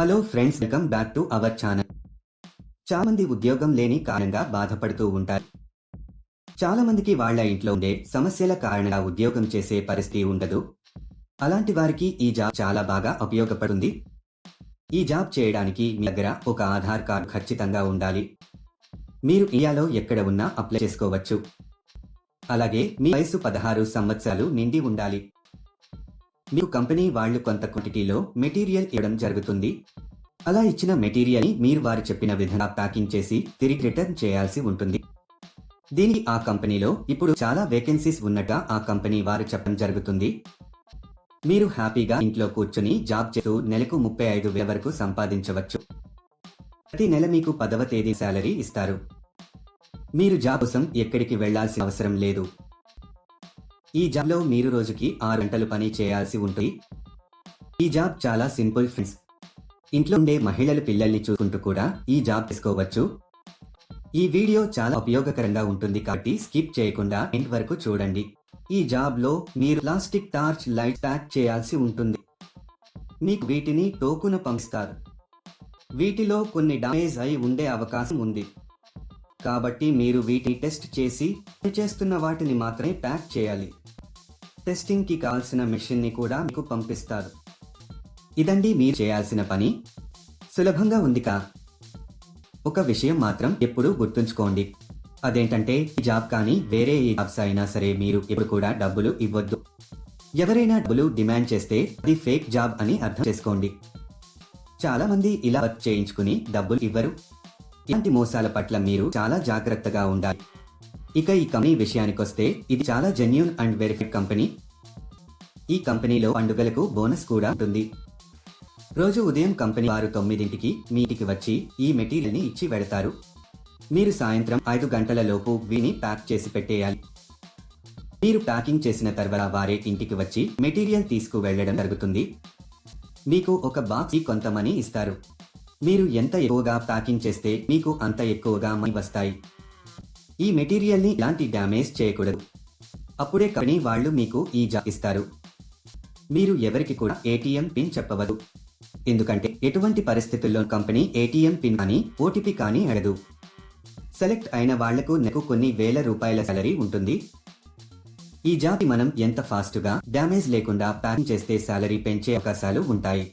Hello friends welcome back to our channel. చాలా మంది ఉద్యోగం లేని కారణంగా బాధపడుతూ ఉంటారు. చాలా మందికి వాళ్ళ ఇంట్లో ఉండే సమస్యల కారణంగా ఉద్యోగం చేసే పరిస్థితి ఉండదు. అలాంటి వారికి ఈ జాబ్ చాలా బాగా ఉపయోగపడుతుంది. ఈ జాబ్ చేయడానికి మీ దగ్గర ఒక ఆధార్ కార్డు ఖచ్చితంగా ఉండాలి. మీరు ఇండియాలో ఎక్కడ ఉన్నా అప్లై చేసుకోవచ్చు. అలాగే మీ వయసు పదహారు సంవత్సరాలు నిండి ఉండాలి. మీకు కంపెనీ వాళ్ళు కొంత క్వాంటిటీలో మెటీరియల్ ఇవ్వడం జరుగుతుంది. అలా ఇచ్చిన మెటీరియల్ని మీరు వారు చెప్పిన విధంగా ప్యాకింగ్ చేసి తిరిగి రిటర్న్ చేయాల్సి ఉంటుంది. దీనికి ఆ కంపెనీలో ఇప్పుడు చాలా వేకెన్సీస్ ఉన్నట్టుగా ఆ కంపెనీ వారు చెప్పడం జరుగుతుంది. మీరు హ్యాపీగా ఇంట్లో కూర్చుని జాబ్ చేస్తూ నెలకు ముప్పై ఐదు వేల వరకు సంపాదించవచ్చు. ప్రతి నెల మీకు పదవ తేదీ శాలరీ ఇస్తారు. మీరు జాబ్ కోసం ఎక్కడికి వెళ్ళాల్సిన అవసరం లేదు. ఈ జాబ్లో మీరు రోజుకి ఆరు గంటలు పని చేయాల్సి ఉంటుంది. ఈ జాబ్ చాలా సింపుల్ ఫ్రెండ్స్ ఇంట్లో ఉండే మహిళలు పిల్లల్ని చూసుకుంటూ కూడా ఈ జాబ్ తీసుకోవచ్చు. ఈ వీడియో చాలా ఉపయోగకరంగా ఉంటుంది కాబట్టి స్కిప్ చేయకుండా ఎండ్ వరకు చూడండి. ఈ జాబ్లో మీరు ప్లాస్టిక్ టార్చ్ లైట్ ప్యాక్ చేయాల్సి ఉంటుంది. మీకు వీటిని టోకున పంపిస్తారు. వీటిలో కొన్ని డామేజ్ అయి ఉండే అవకాశం ఉంది. కాబట్టి మీరు వీటిని టెస్ట్ చేసి చేస్తున్న వాటిని మాత్రమే ప్యాక్ చేయాలి. టెస్టింగ్కి కావాల్సిన మెషిన్ని కూడా మీకు పంపిస్తారు. ఇదండి మీరు చేయాల్సిన పని. సులభంగా ఉంది కా ఒక విషయం మాత్రం ఎప్పుడూ గుర్తుంచుకోండి. అదేంటంటే ఈ జాబ్ కానీ వేరే ఏ జాబ్స్ అయినా సరే మీరు ఇప్పుడు కూడా డబ్బులు ఇవ్వద్దు. ఎవరైనా డబ్బులు డిమాండ్ చేస్తే అది ఫేక్ జాబ్ అని అర్థం చేసుకోండి. చాలా మంది ఇలా వర్క్ చేయించుకుని డబ్బులు ఇవ్వరు. ఇలాంటి మోసాల పట్ల మీరు చాలా జాగ్రత్తగా ఉండాలి. ఇక ఈ కంపెనీ విషయానికొస్తే ఇది చాలా జెన్యున్ అండ్ వెరిఫైడ్ కంపెనీ. ఈ కంపెనీలో పండుగలకు బోనస్ కూడా ఉంటుంది. రోజు ఉదయం కంపెనీ వారు తొమ్మిదింటికి మీ ఇంటికి వచ్చి ఈ మెటీరియల్ని ఇచ్చి వెడతారు మీరు సాయంత్రం ఐదు గంటల లోపు వీని ప్యాక్ చేసి పెట్టేయాలి. మీరు ప్యాకింగ్ చేసిన తర్వాత వారే ఇంటికి వచ్చి మెటీరియల్ తీసుకు వెళ్ళడం జరుగుతుంది. మీకు ఒక బాక్స్ కొంత మనీ ఇస్తారు. మీరు ఎంత ఎక్కువగా ప్యాకింగ్ చేస్తే మీకు అంత ఎక్కువగా మనీ వస్తాయి. ఈ మెటీరియల్ని ఇలాంటి డ్యామేజ్ చేయకూడదు. అప్పుడే కంపెనీ వాళ్ళు మీకు ఈ జాబ్ ఇస్తారు. మీరు ఎవరికి కూడా ఏటీఎం పిన్ చెప్పవద్దు. ఎందుకంటే ఎటువంటి పరిస్థితుల్లో కంపెనీ ఏటీఎం పిన్ కానీ ఓటీపీ కానీ అడదు సెలెక్ట్ అయిన వాళ్ళకు నెలకు కొన్ని వేల రూపాయల సాలరీ ఉంటుంది. ఈ జాబ్ మనం ఎంత ఫాస్ట్గా డ్యామేజ్ లేకుండా ప్యాకింగ్ చేస్తే సాలరీ పెంచే అవకాశాలు ఉంటాయి.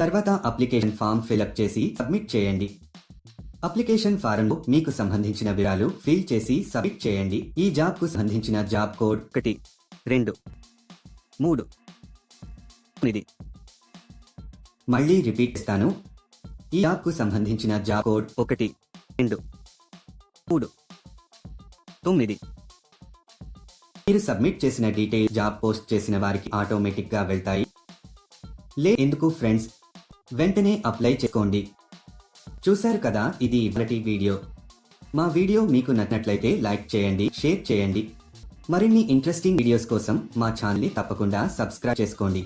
తర్వాత అప్లికేషన్ ఫామ్ ఫిలప్ చేసి సబ్మిట్ చేయండి. అప్లికేషన్ ఫారంలో మీకు సంబంధించిన వివరాలు ఫిల్ చేసి సబ్మిట్ చేయండి. ఈ జాబ్కు సంబంధించిన జాబ్ కోడ్ ఒకటి రెండు మూడు ఇది మళ్ళీ రిపీట్ ఇస్తాను ఈ జాబ్కు సంబంధించిన జాబ్ కోడ్ ఒకటి రెండు మూడు తొమ్మిది. మీరు సబ్మిట్ చేసిన డీటెయిల్ జాబ్ పోస్ట్ చేసిన వారికి ఆటోమేటిక్గా వెళ్తాయి. లే ఎందుకు ఫ్రెండ్స్? వెంటనే అప్లై చేసుకోండి. చూశారు కదా ఇది ఇవాటి వీడియో. మా వీడియో మీకు నచ్చినట్లయితే లైక్ చేయండి షేర్ చేయండి. మరిన్ని ఇంట్రెస్టింగ్ వీడియోస్ కోసం మా ఛానల్ని తప్పకుండా సబ్స్క్రైబ్ చేసుకోండి.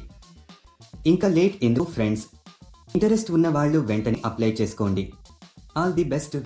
ఇంకా లేట్ ఎందుకు ఫ్రెండ్స్ ఇంటరెస్ట్ ఉన్న వాళ్ళు వెంటనే అప్లై చేసుకోండి. All the best